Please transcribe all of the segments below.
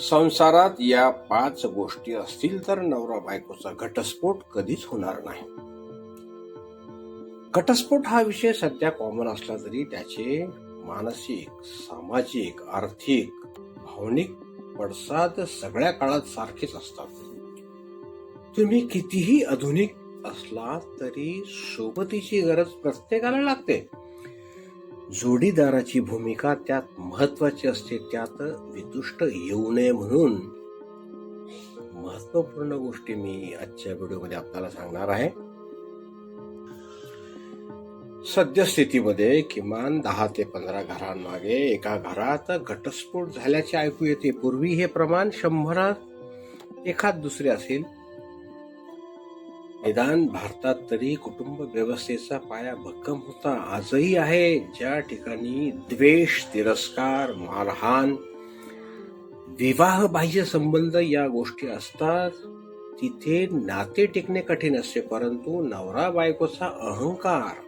संसारात या पाच गोष्टी असतील तर नवरा बायकोचा घटस्फोट कधीच होणार नाही. घटस्फोट हा विषय सध्या कॉमन असला तरी त्याचे मानसिक सामाजिक आर्थिक भावनिक पडसाद सगळ्या काळात सारखेच असतात. तुम्ही कितीही आधुनिक असला तरी सोबतीची गरज प्रत्येकाला लागते. जोडीदाराची भूमिका त्यात महत्वाची असते त्यात वितुष्ट येऊ नये म्हणून. महत्त्वपूर्ण गोष्टी मी आजच्या व्हिडिओमध्ये आपल्याला सांगणार आहे. सद्यस्थितीमध्ये किमान दहा ते पंधरा घरांमागे एका घरात घटस्फोट झाल्याचे ऐकू येते. पूर्वी हे प्रमाण शंभरात एखाद दुसरे असेल निदान भारतात तरी कुटुंब व्यवस्थेचा पाया भक्कम होता. आजही आहे ज्या ठिकाणी द्वेष तिरस्कार मारहाण विवाह बाह्य संबंध या गोष्टी असतात तिथे नाते टिकणे कठीण असते परंतु नवरा बायकोचा अहंकार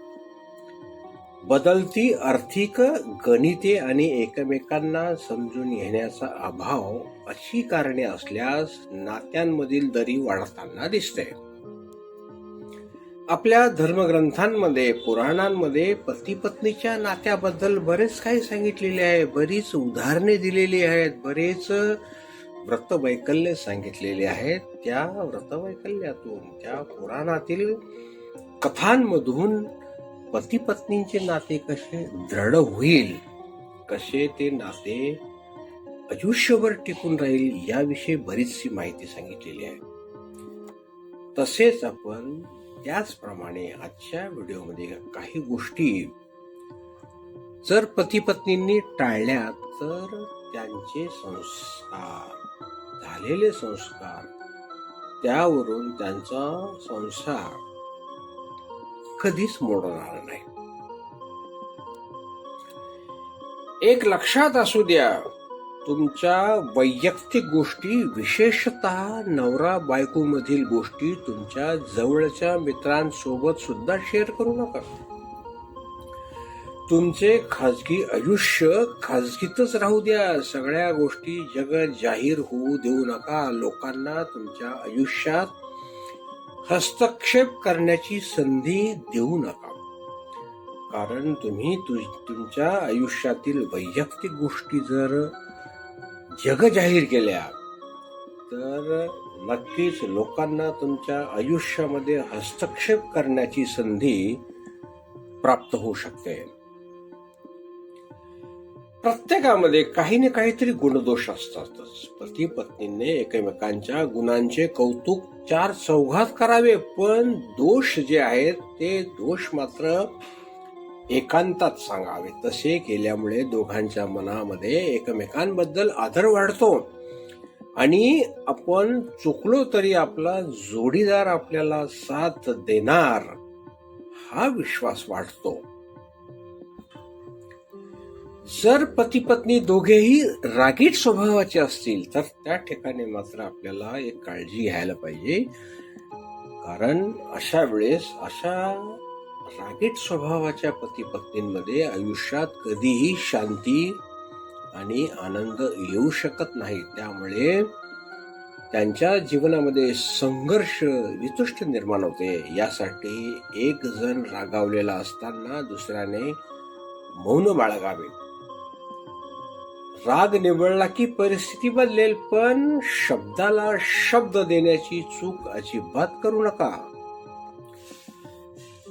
बदलती आर्थिक गणिते आणि एकमेकांना समजून घेण्याचा अभाव अशी कारणे असल्यास नात्यांमधील दरी वाढताना दिसते. आपल्या धर्मग्रंथांमध्ये पुराणांमध्ये पती पत्नीच्या नात्याबद्दल बरेच काही सांगितलेले आहे बरीच उदाहरणे दिलेली आहेत बरेच व्रतवैकल्य सांगितलेले आहेत. त्या व्रतवैकल्यातून त्या पुराणातील कथांमधून पती पत्नींचे नाते कसे दृढ होईल कसे ते नाते आयुष्यभर टिकून राहील याविषयी बरीचशी माहिती सांगितलेली आहे. तसेच आपण त्याचप्रमाणे आजच्या व्हिडिओमध्ये काही गोष्टी जर पती पत्नींनी टाळल्या तर त्यांचे संस्कार झालेले संस्कार त्यावरून त्यांचा संसार कधीच मोडणार नाही. एक लक्षात असू द्या तुमच्या वैयक्तिक गोष्टी विशेषतः नवरा बायकोमधील गोष्टी तुमच्या जवळच्या मित्रांसोबत सुद्धा शेअर करू नका. तुमचे खाजगी आयुष्य खाजगीतच राहू द्या. सगळ्या गोष्टी जगत जाहीर होऊ देऊ नका. लोकांना तुमच्या आयुष्यात हस्तक्षेप करण्याची संधी देऊ नका. कारण तुम्ही तु- तुमच्या आयुष्यातील वैयक्तिक गोष्टी जर जग जाहीर केल्या तर नक्कीच लोकांना तुमच्या आयुष्यामध्ये हस्तक्षेप करण्याची संधी प्राप्त होऊ शकते. प्रत्येकामध्ये काही ना काहीतरी गुणदोष असतातच. पती पत्नीने एकमेकांच्या गुणांचे कौतुक चार चौघात करावे पण दोष जे आहेत ते दोष मात्र एकांतात सांगावे. तसे केल्यामुळे दोघांच्या मनामध्ये एकमेकांबद्दल आदर वाढतो. आणि आपण चुकलो तरी आपला जोडीदार आपल्याला साथ देणार हा विश्वास वाढतो. जर पती पत्नी दोघेही रागीट स्वभावाचे असतील तर त्या ठिकाणी मात्र आपल्याला एक काळजी घ्यायला पाहिजे. कारण अशा वेळेस अशा रागीट स्वभावाच्या पती पत्नींमध्ये आयुष्यात कधीही शांती आणि आनंद येऊ शकत नाही. त्यामुळे त्यांच्या जीवनामध्ये संघर्ष वितुष्ट निर्माण होते. यासाठी एक जण रागावलेला असताना दुसऱ्याने मौन बाळगावे. राग निवडला की परिस्थिती बदलेल पण शब्दाला शब्द देण्याची चूक अजिबात करू नका.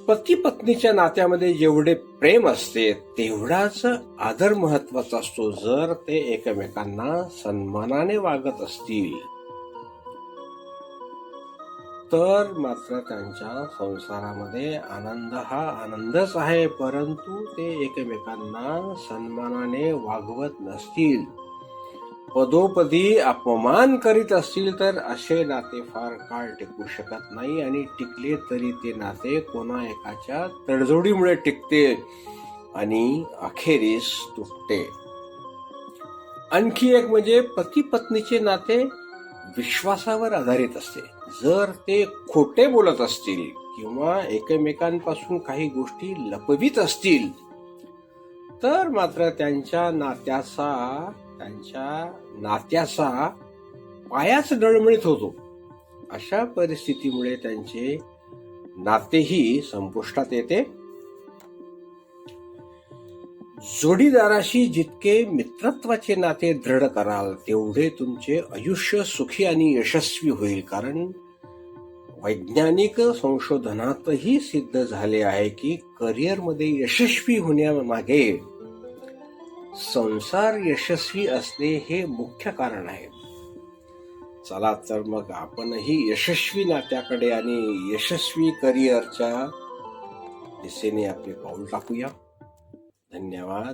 पती पत्नीच्या नात्यामध्ये जेवढे प्रेम असते तेवढाच आदर महत्त्वाचा असतो जर ते एकमेकांना सन्मानाने वागत असतील. तर मात्र त्यांच्या संसारामध्ये आनंद हा आनंदच आहे परंतु ते एकमेकांना सन्मानाने वागवत नसतील. पदोपदी अपमान करीत असतील तर असे नाते फार काळ टिकू शकत नाही आणि टिकले तरी ते नाते कोणा एकाच्या तडजोडीमुळे टिकते आणि अखेरीस तुटते. आणखी एक म्हणजे पती पत्नीचे नाते विश्वासावर आधारित असते. जर ते खोटे बोलत असतील किंवा एकमेकांपासून काही गोष्टी लपवीत असतील तर मात्र त्यांच्या नात्याचा त्यांच्या नात्याचा पायाच डळमळीत होतो. अशा परिस्थितीमुळे त्यांचे नातेही संपुष्टात येते. जोडीदाराशी जितके मित्रत्वाचे नाते दृढ कराल तेवढे तुमचे आयुष्य सुखी आणि यशस्वी होईल. कारण वैज्ञानिक संशोधनातही सिद्ध झाले आहे की करिअरमध्ये यशस्वी होण्यामागे संसार यशस्वी असणे हे मुख्य कारण आहे. चला तर मग आपणही यशस्वी नात्याकडे आणि यशस्वी करिअरच्या दिशेने आपले पाऊल टाकूया. धन्यवाद.